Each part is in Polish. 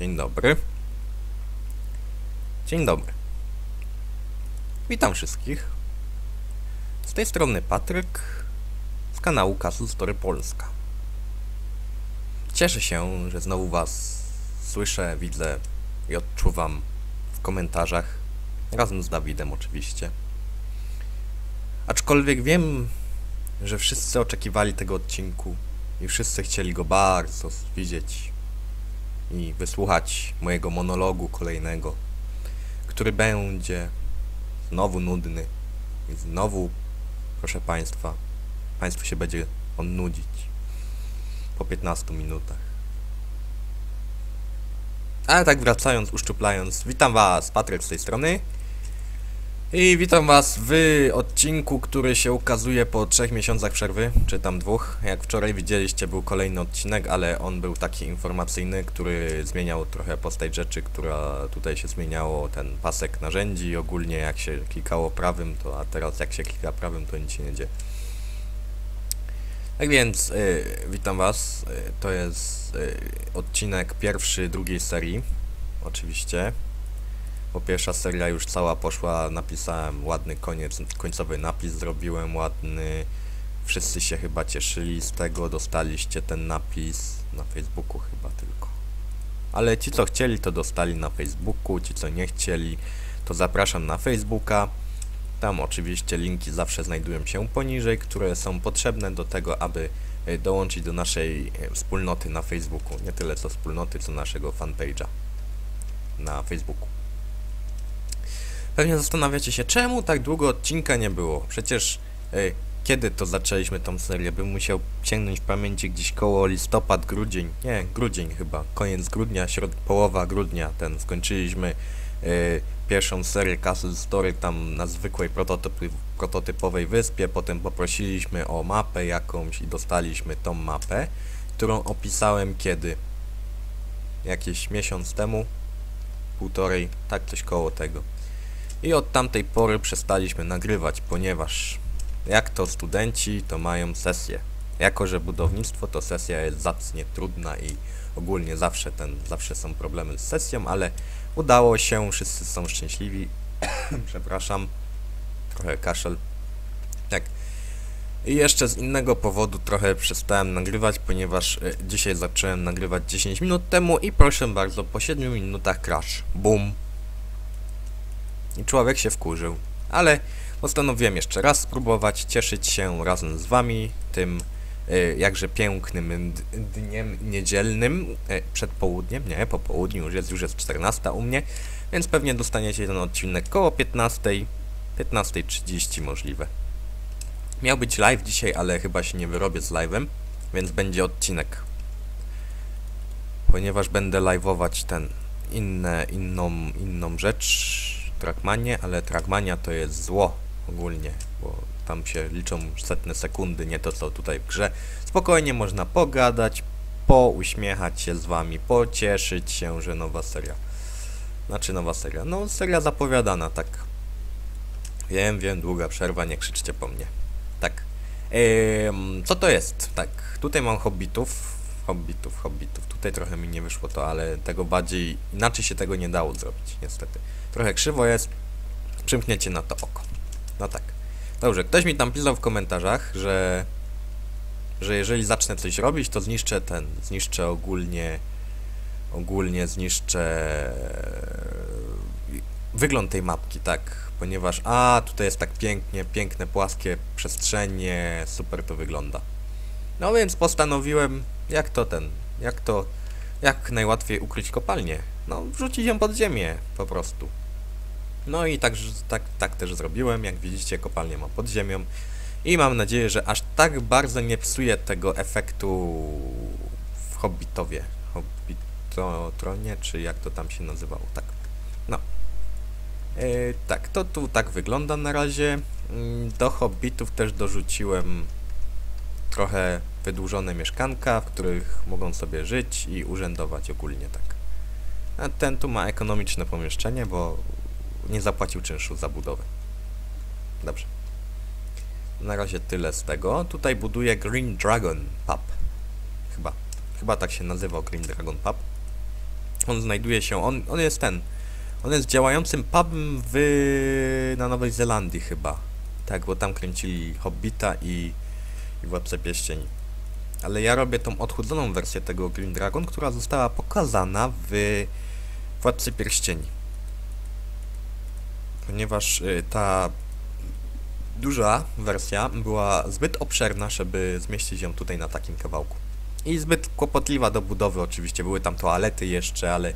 Dzień dobry. Dzień dobry. Witam wszystkich. Z tej strony Patryk z kanału Castle Story Polska. Cieszę się, że znowu Was słyszę, widzę i odczuwam w komentarzach, razem z Dawidem oczywiście. Aczkolwiek wiem, że wszyscy oczekiwali tego odcinku i wszyscy chcieli go bardzo widzieć i wysłuchać mojego monologu kolejnego, który będzie znowu nudny i znowu, proszę Państwa, Państwu się będzie on nudzić po 15 minutach. Ale tak wracając, uszczuplając, witam Was, Patryk z tej strony. I witam was w odcinku, który się ukazuje po trzech miesiącach przerwy, czy tam dwóch. Jak wczoraj widzieliście, był kolejny odcinek, ale on był taki informacyjny, który zmieniał trochę postać rzeczy, która tutaj się zmieniało, ten pasek narzędzi, ogólnie jak się klikało prawym, to a teraz jak się klika prawym, to nic się nie dzieje. Tak więc, y, witam was, y, to jest y, odcinek pierwszy drugiej serii, oczywiście bo pierwsza seria już cała poszła, napisałem ładny koniec, końcowy napis zrobiłem ładny. Wszyscy się chyba cieszyli z tego, dostaliście ten napis na Facebooku chyba tylko. Ale ci co chcieli to dostali na Facebooku, ci co nie chcieli to zapraszam na Facebooka. Tam oczywiście linki zawsze znajdują się poniżej, które są potrzebne do tego, aby e, dołączyć do naszej e, wspólnoty na Facebooku. Nie tyle co wspólnoty, co naszego fanpage'a na Facebooku. Pewnie zastanawiacie się, czemu tak długo odcinka nie było? Przecież y, kiedy to zaczęliśmy tą serię? Bym musiał sięgnąć w pamięci gdzieś koło listopad, grudzień. Nie, grudzień chyba. Koniec grudnia, środ połowa grudnia ten. Skończyliśmy y, pierwszą serię Castle Story tam na zwykłej prototypy, prototypowej wyspie. Potem poprosiliśmy o mapę jakąś i dostaliśmy tą mapę, którą opisałem kiedy? Jakieś miesiąc temu? Półtorej, tak coś koło tego. I od tamtej pory przestaliśmy nagrywać, ponieważ jak to studenci, to mają sesję. Jako, że budownictwo to sesja jest zacnie trudna i ogólnie zawsze ten, zawsze są problemy z sesją, ale udało się, wszyscy są szczęśliwi. Przepraszam, trochę kaszel. Tak. I jeszcze z innego powodu trochę przestałem nagrywać, ponieważ y, dzisiaj zacząłem nagrywać 10 minut temu i proszę bardzo, po 7 minutach crash. Boom. I człowiek się wkurzył. Ale postanowiłem jeszcze raz spróbować cieszyć się razem z wami tym y, jakże pięknym dniem niedzielnym y, przed południem, nie, po południu już jest, już jest 14 u mnie, więc pewnie dostaniecie ten odcinek koło 15, 15.30 możliwe. Miał być live dzisiaj, ale chyba się nie wyrobię z live'em, więc będzie odcinek. Ponieważ będę live'ować ten, inne, inną, inną rzecz, Trackmanie, ale Trackmania to jest zło ogólnie, bo tam się liczą setne sekundy, nie to co tutaj w grze. Spokojnie można pogadać, pouśmiechać się z wami, pocieszyć się, że nowa seria. Znaczy nowa seria. No, seria zapowiadana, tak. Wiem, wiem, długa przerwa, nie krzyczcie po mnie. Tak. Ehm, co to jest? Tak, tutaj mam hobbitów. Hobbitów, hobbitów. Tutaj trochę mi nie wyszło to, ale tego bardziej... Inaczej się tego nie dało zrobić, niestety. Trochę krzywo jest. Przymkniecie na to oko. No tak. Dobrze, ktoś mi tam pisał w komentarzach, że że jeżeli zacznę coś robić, to zniszczę ten, zniszczę ogólnie ogólnie zniszczę wygląd tej mapki, tak, ponieważ a, tutaj jest tak pięknie, piękne, płaskie przestrzenie, super to wygląda. No więc postanowiłem, jak to ten, jak to, jak najłatwiej ukryć kopalnię. No, wrzucić ją pod ziemię, po prostu. No i tak, tak, tak też zrobiłem, jak widzicie kopalnię mam pod ziemią i mam nadzieję, że aż tak bardzo nie psuje tego efektu w Hobbitowie, Hobbitotronie, czy jak to tam się nazywało, tak. No. E, tak, to tu tak wygląda na razie. Mm, do Hobbitów też dorzuciłem trochę wydłużone mieszkanka, w których mogą sobie żyć i urzędować ogólnie tak. A ten tu ma ekonomiczne pomieszczenie, bo nie zapłacił czynszu za budowę. Dobrze. Na razie tyle z tego. Tutaj buduję Green Dragon Pub. Chyba. Chyba tak się nazywał Green Dragon Pub. On znajduje się, on, on jest ten, on jest działającym pubem w, na Nowej Zelandii chyba. Tak, bo tam kręcili Hobbita i, i Władcę Pierścieni. Ale ja robię tą odchudzoną wersję tego Green Dragon, która została pokazana w Władcy Pierścieni. Ponieważ y, ta duża wersja była zbyt obszerna, żeby zmieścić ją tutaj na takim kawałku. I zbyt kłopotliwa do budowy oczywiście. Były tam toalety jeszcze, ale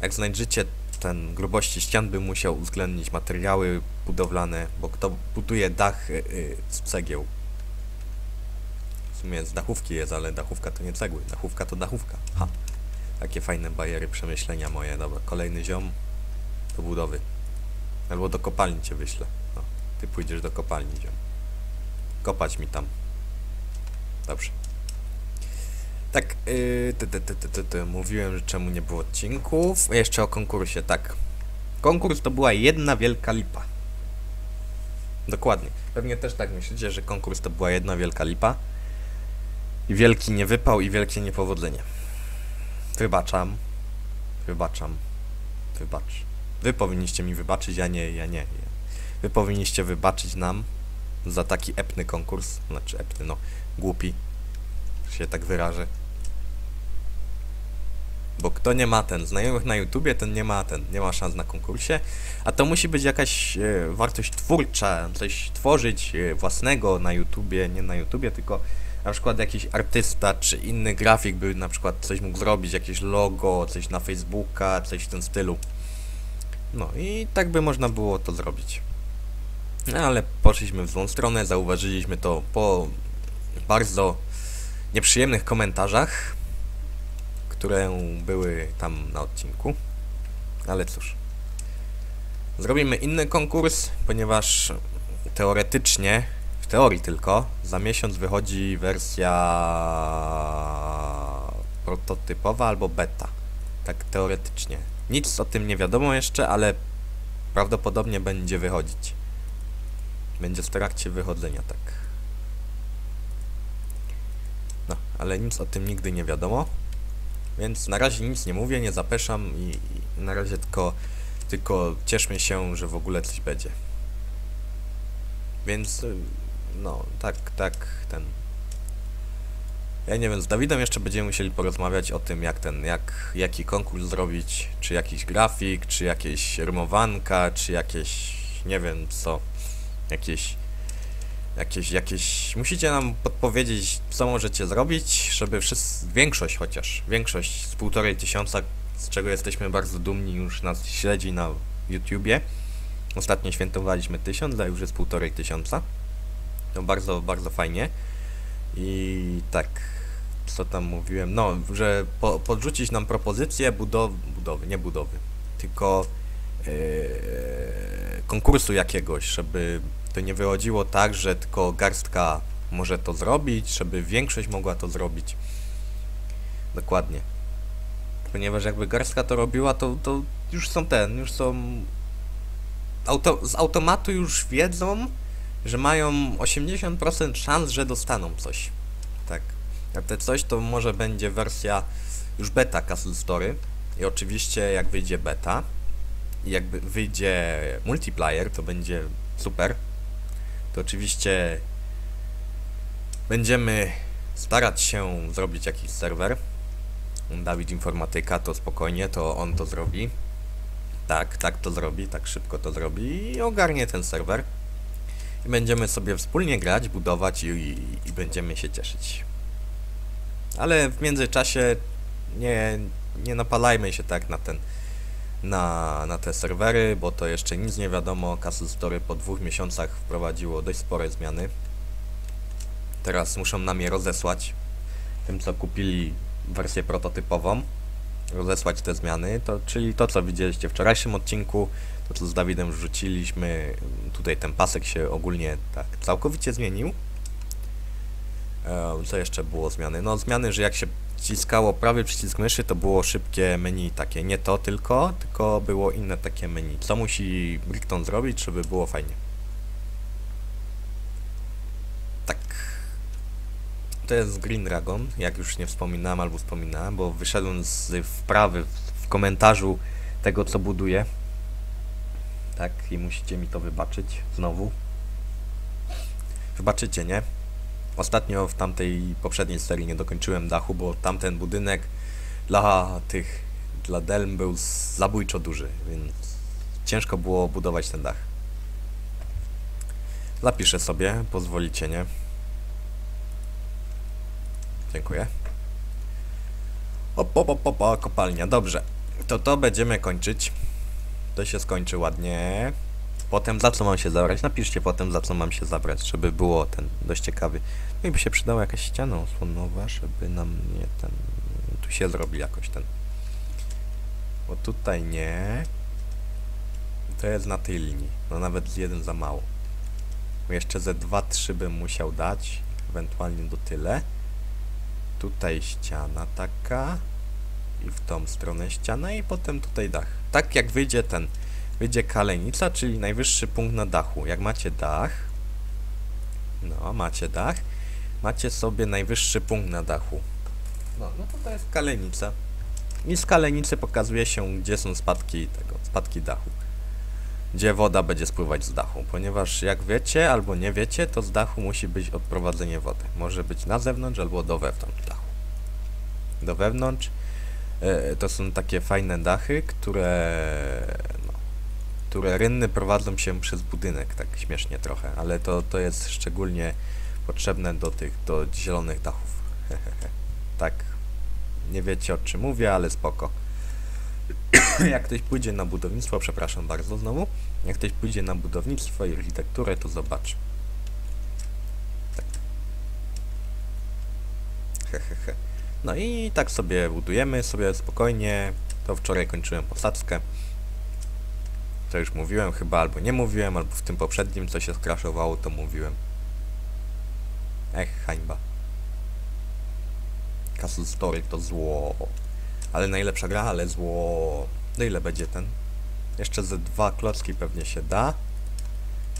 jak znajdziecie ten grubości ścian, by musiał uwzględnić materiały budowlane, bo kto buduje dach y, y, z cegieł? Sumie z dachówki jest, ale dachówka to nie cegły. Dachówka to dachówka. Ha. Takie fajne bajery, przemyślenia moje. Dobra, kolejny ziom do budowy. Albo do kopalni cię wyślę. No, ty pójdziesz do kopalni ziom. Kopać mi tam. Dobrze. Tak, yy, ty, ty, ty, mówiłem, że czemu nie było odcinków. Jeszcze o konkursie, tak. Konkurs to była jedna wielka lipa. Dokładnie. Pewnie też tak myślicie, że konkurs to była jedna wielka lipa. Wielki niewypał i wielkie niepowodzenie. Wybaczam. Wybaczam. Wybacz. Wy powinniście mi wybaczyć, ja nie, ja nie. Wy powinniście wybaczyć nam za taki epny konkurs. Znaczy epny, no, głupi. Się tak wyrażę. Bo kto nie ma ten znajomych na YouTubie, ten nie ma ten, nie ma szans na konkursie. A to musi być jakaś e, wartość twórcza, coś tworzyć e, własnego na YouTubie, nie na YouTubie, tylko na przykład jakiś artysta czy inny grafik by na przykład coś mógł zrobić, jakieś logo, coś na Facebooka, coś w tym stylu. No i tak by można było to zrobić. No ale poszliśmy w złą stronę, zauważyliśmy to po bardzo nieprzyjemnych komentarzach, które były tam na odcinku. Ale cóż. Zrobimy inny konkurs, ponieważ teoretycznie, w teorii tylko, za miesiąc wychodzi wersja prototypowa albo beta. Tak teoretycznie. Nic o tym nie wiadomo jeszcze, ale prawdopodobnie będzie wychodzić. Będzie w trakcie wychodzenia, tak. No, ale nic o tym nigdy nie wiadomo. Więc na razie nic nie mówię, nie zapeszam i, i na razie tylko, tylko cieszmy się, że w ogóle coś będzie. Więc, y, no, tak, tak, ten... Ja nie wiem, z Dawidem jeszcze będziemy musieli porozmawiać o tym, jak ten, jak, jaki konkurs zrobić, czy jakiś grafik, czy jakieś rymowanka, czy jakieś, nie wiem co, jakieś, jakieś, jakieś, musicie nam podpowiedzieć, co możecie zrobić, żeby wszyscy, większość chociaż, większość z półtorej tysiąca, z czego jesteśmy bardzo dumni, już nas śledzi na YouTubie. Ostatnio świętowaliśmy tysiąc, a już jest półtorej tysiąca. To bardzo, bardzo fajnie. I tak, co tam mówiłem? No, że po, podrzucić nam propozycję budowy, budowy, nie budowy, tylko yy, konkursu jakiegoś, żeby to nie wychodziło tak, że tylko garstka może to zrobić, żeby większość mogła to zrobić. Dokładnie. Ponieważ jakby garstka to robiła, to, to już są ten, już są auto, z automatu już wiedzą, że mają 80% szans, że dostaną coś. Tak. A te coś to może będzie wersja już beta Castle Story. I oczywiście jak wyjdzie beta i jakby wyjdzie multiplayer, to będzie super. To oczywiście będziemy starać się zrobić jakiś serwer. Dawid Informatyka to spokojnie, to on to zrobi. Tak, tak to zrobi, tak szybko to zrobi i ogarnie ten serwer. I będziemy sobie wspólnie grać, budować i, i, i będziemy się cieszyć. Ale w międzyczasie nie, nie napalajmy się tak na ten na, na te serwery, bo to jeszcze nic nie wiadomo. Castle Story po dwóch miesiącach wprowadziło dość spore zmiany. Teraz muszą nam je rozesłać. Tym co kupili wersję prototypową. Rozesłać te zmiany, to, czyli to co widzieliście w wczorajszym odcinku, to co z Dawidem wrzuciliśmy, tutaj ten pasek się ogólnie tak całkowicie zmienił. E, co jeszcze było zmiany? No zmiany, że jak się wciskało prawy przycisk myszy, to było szybkie menu takie, nie to tylko, tylko było inne takie menu. Co musi Brickton zrobić, żeby było fajnie? Tak. To jest Green Dragon, jak już nie wspominałem albo wspominałem, bo wyszedłem z wprawy w komentarzu tego, co buduję. Tak, i musicie mi to wybaczyć znowu. Wybaczycie, nie? Ostatnio w tamtej poprzedniej serii nie dokończyłem dachu, bo tamten budynek dla tych, dla Delm był zabójczo duży, więc ciężko było budować ten dach. Zapiszę sobie, pozwolicie, nie? Dziękuję. Op, op, op, op, op, kopalnia, dobrze. To to będziemy kończyć. To się skończy ładnie. Potem za co mam się zabrać? Napiszcie potem za co mam się zabrać, żeby było ten dość ciekawy. No i by się przydała jakaś ściana osłonowa, żeby nam nie ten... Tu się zrobi jakoś ten... Bo tutaj nie. To jest na tej linii. No nawet z jeden za mało. Jeszcze ze 2-3 bym musiał dać. Ewentualnie do tyle. Tutaj ściana taka. I w tą stronę ściana i potem tutaj dach. Tak jak wyjdzie ten, wyjdzie kalenica, czyli najwyższy punkt na dachu. Jak macie dach, no macie dach, macie sobie najwyższy punkt na dachu. No, no to to jest kalenica. I z kalenicy pokazuje się, gdzie są spadki tego, spadki dachu. Gdzie woda będzie spływać z dachu, ponieważ jak wiecie albo nie wiecie, to z dachu musi być odprowadzenie wody. Może być na zewnątrz albo do wewnątrz dachu. Do wewnątrz to są takie fajne dachy, które no, które rynny prowadzą się przez budynek, tak śmiesznie trochę, ale to, to jest szczególnie potrzebne do tych, do zielonych dachów. tak, nie wiecie o czym mówię, ale spoko. jak ktoś pójdzie na budownictwo, przepraszam bardzo znowu, jak ktoś pójdzie na budownictwo i architekturę, to zobacz. Tak. Hehehe. No i tak sobie budujemy, sobie spokojnie. To wczoraj kończyłem posadzkę. To już mówiłem chyba, albo nie mówiłem, albo w tym poprzednim, co się skraszowało, to mówiłem. Ech, hańba. Castle Story to zło. Ale najlepsza gra, ale zło. No ile będzie ten? Jeszcze ze dwa klocki pewnie się da.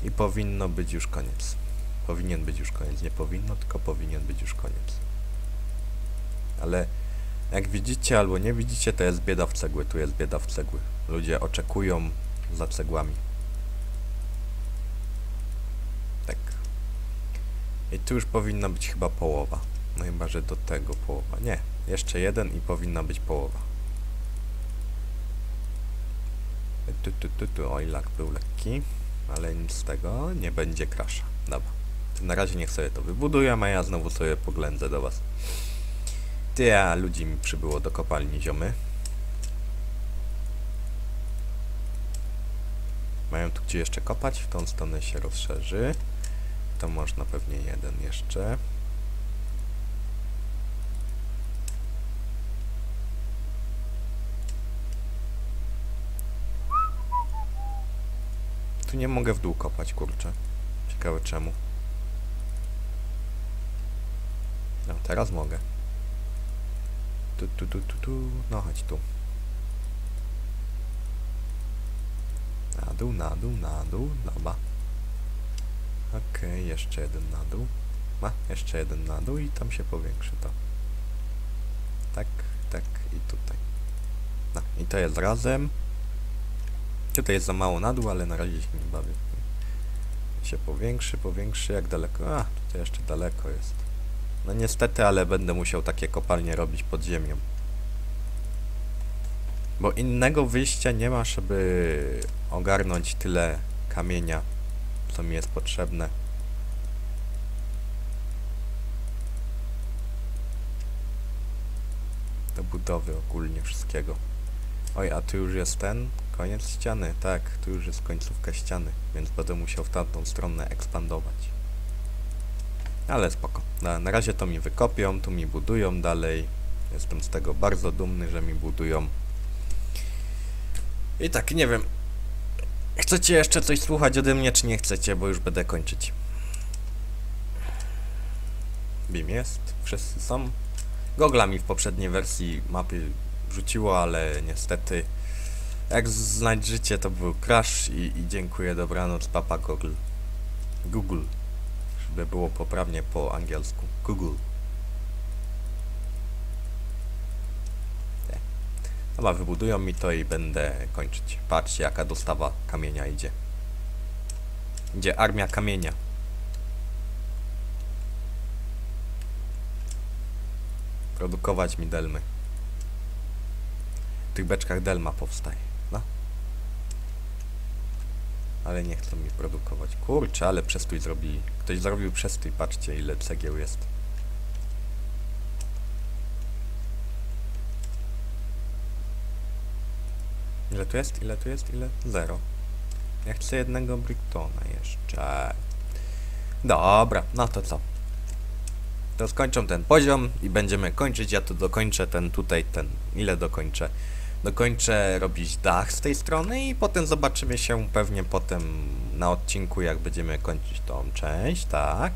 I powinno być już koniec. Powinien być już koniec. Nie powinno, tylko powinien być już koniec. Ale jak widzicie albo nie widzicie, to jest bieda w cegły. Tu jest bieda w cegły. Ludzie oczekują za cegłami. Tak. I tu już powinna być chyba połowa. No chyba, że do tego połowa. Nie, jeszcze jeden i powinna być połowa. Tu, tu, tu, tu. Oj, lak był lekki, ale nic z tego, nie będzie krasza. Dobra. Na razie niech sobie to wybuduję, a ja znowu sobie poględzę do was. Ty, a ludzi mi przybyło do kopalni ziomy. Mają tu gdzie jeszcze kopać, w tą stronę się rozszerzy. To można pewnie jeden jeszcze. Tu nie mogę w dół kopać, kurczę. Ciekawe czemu. No, teraz mogę. Tu, tu, tu, tu, tu. No, chodź tu. Na dół, na dół, na dół. Dobra. Okej, okay, jeszcze jeden na dół. Ma, jeszcze jeden na dół i tam się powiększy to. Tak, tak i tutaj. No, i to jest razem. Tutaj jest za mało na dół, ale na razie się nie bawię. Się powiększy, powiększy, jak daleko? A, tutaj jeszcze daleko jest. No niestety, ale będę musiał takie kopalnie robić pod ziemią. Bo innego wyjścia nie ma, żeby ogarnąć tyle kamienia, co mi jest potrzebne. Do budowy ogólnie wszystkiego. Oj, a tu już jest ten, koniec ściany, tak, tu już jest końcówka ściany, więc będę musiał w tamtą stronę ekspandować. Ale spoko. Na, na razie to mi wykopią, tu mi budują dalej. Jestem z tego bardzo dumny, że mi budują. I tak, nie wiem. Chcecie jeszcze coś słuchać ode mnie, czy nie chcecie, bo już będę kończyć. BIM jest, wszyscy są. Gogla mi w poprzedniej wersji mapy rzuciło, ale niestety jak znajdziecie to był crash i, i dziękuję, dobranoc, papa Google. Google, żeby było poprawnie po angielsku. Google. Chyba wybudują mi to i będę kończyć. Patrzcie jaka dostawa kamienia idzie. Idzie armia kamienia. Produkować mi delmy. W tych beczkach delma powstaje. Ale nie chcą mi produkować. Kurczę, ale przestój zrobili. Ktoś zrobił przestój, patrzcie ile cegieł jest. Ile tu jest? Ile tu jest? Ile? Zero. Ja chcę jednego Bricktona jeszcze. Dobra, no to co? To skończą ten poziom i będziemy kończyć. Ja tu dokończę ten tutaj, ten. Ile dokończę? Dokończę robić dach z tej strony i potem zobaczymy się pewnie potem na odcinku, jak będziemy kończyć tą część, tak?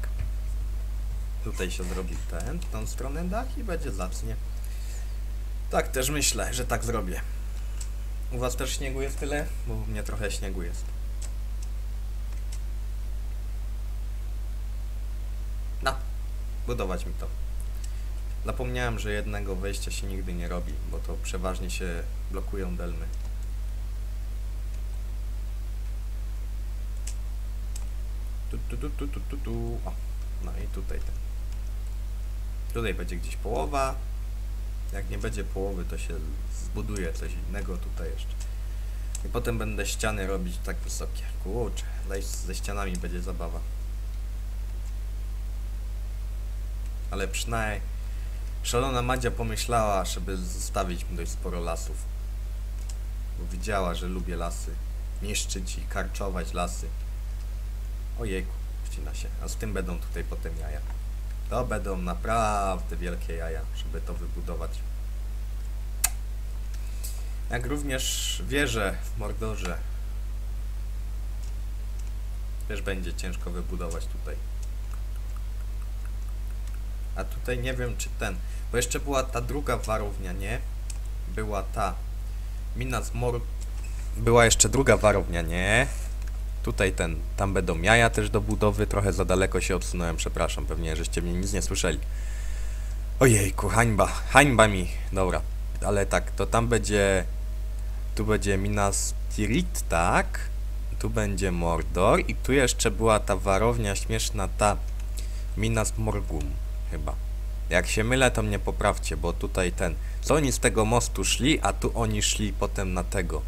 Tutaj się zrobi ten, tą stronę dach i będzie zacnie. Tak też myślę, że tak zrobię. U was też śniegu jest tyle? Bo u mnie trochę śniegu jest. No, budować mi to. Zapomniałem, że jednego wejścia się nigdy nie robi, bo to przeważnie się blokują delmy. Tu, tu, tu, tu, tu, tu. O, no i tutaj ten. Tutaj będzie gdzieś połowa. Jak nie będzie połowy, to się zbuduje coś innego tutaj jeszcze. I potem będę ściany robić tak wysokie. Kurczę, ze ścianami będzie zabawa. Ale przynajmniej szalona Madzia pomyślała, żeby zostawić mi dość sporo lasów. Bo widziała, że lubię lasy. Niszczyć i karczować lasy. Ojejku, wcina się. A z tym będą tutaj potem jaja. To będą naprawdę wielkie jaja, żeby to wybudować. Jak również wieżę w Mordorze. Też będzie ciężko wybudować tutaj. A tutaj nie wiem czy ten, bo jeszcze była ta druga warownia, nie? Była ta Minas Mor... Była jeszcze druga warownia, nie? Tutaj ten, tam będą jaja też do budowy, trochę za daleko się odsunąłem, przepraszam, pewnie żeście mnie nic nie słyszeli. Ojejku, hańba, hańba mi, dobra, ale tak, to tam będzie, tu będzie Minas Tirith, tak? Tu będzie Mordor i tu jeszcze była ta warownia śmieszna, ta Minas Morgum, chyba. Jak się mylę, to mnie poprawcie, bo tutaj ten, co oni z tego mostu szli, a tu oni szli potem na tego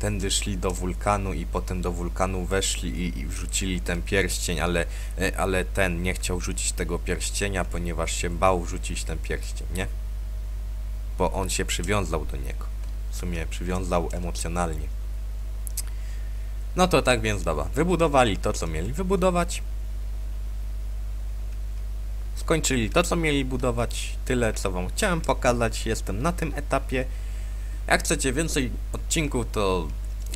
tędy szli do wulkanu i potem do wulkanu weszli i, i wrzucili ten pierścień, ale, e, ale ten nie chciał rzucić tego pierścienia, ponieważ się bał rzucić ten pierścień, nie? Bo on się przywiązał do niego. W sumie przywiązał emocjonalnie. No to tak więc dobra. Wybudowali to, co mieli wybudować. Skończyli to, co mieli budować. Tyle, co wam chciałem pokazać. Jestem na tym etapie. Jak chcecie więcej odcinków, to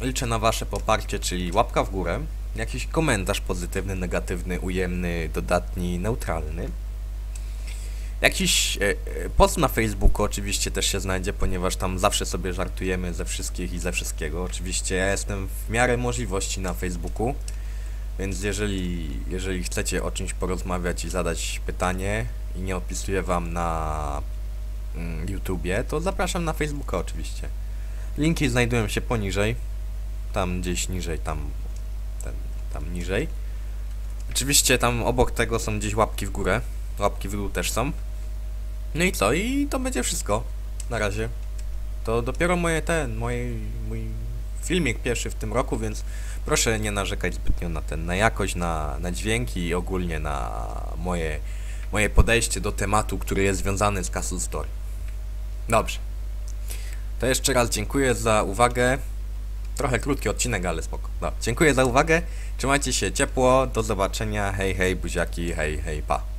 liczę na wasze poparcie, czyli łapka w górę, jakiś komentarz pozytywny, negatywny, ujemny, dodatni, neutralny. Jakiś e, e, post na Facebooku oczywiście też się znajdzie, ponieważ tam zawsze sobie żartujemy ze wszystkich i ze wszystkiego. Oczywiście ja jestem w miarę możliwości na Facebooku, więc jeżeli, jeżeli chcecie o czymś porozmawiać i zadać pytanie i nie opisuję wam na mm, YouTubie, to zapraszam na Facebooka oczywiście. Linki znajdują się poniżej, tam gdzieś niżej, tam, ten, tam niżej. Oczywiście tam obok tego są gdzieś łapki w górę, łapki w dół też są. No i co? I to będzie wszystko. Na razie. To dopiero moje ten, moje, mój filmik pierwszy w tym roku, więc proszę nie narzekać zbytnio na ten, na jakość, na, na dźwięki i ogólnie na moje, moje podejście do tematu, który jest związany z Castle Story. Dobrze. To jeszcze raz dziękuję za uwagę. Trochę krótki odcinek, ale spoko. No, dziękuję za uwagę. Trzymajcie się ciepło. Do zobaczenia. Hej, hej, buziaki. Hej, hej, pa.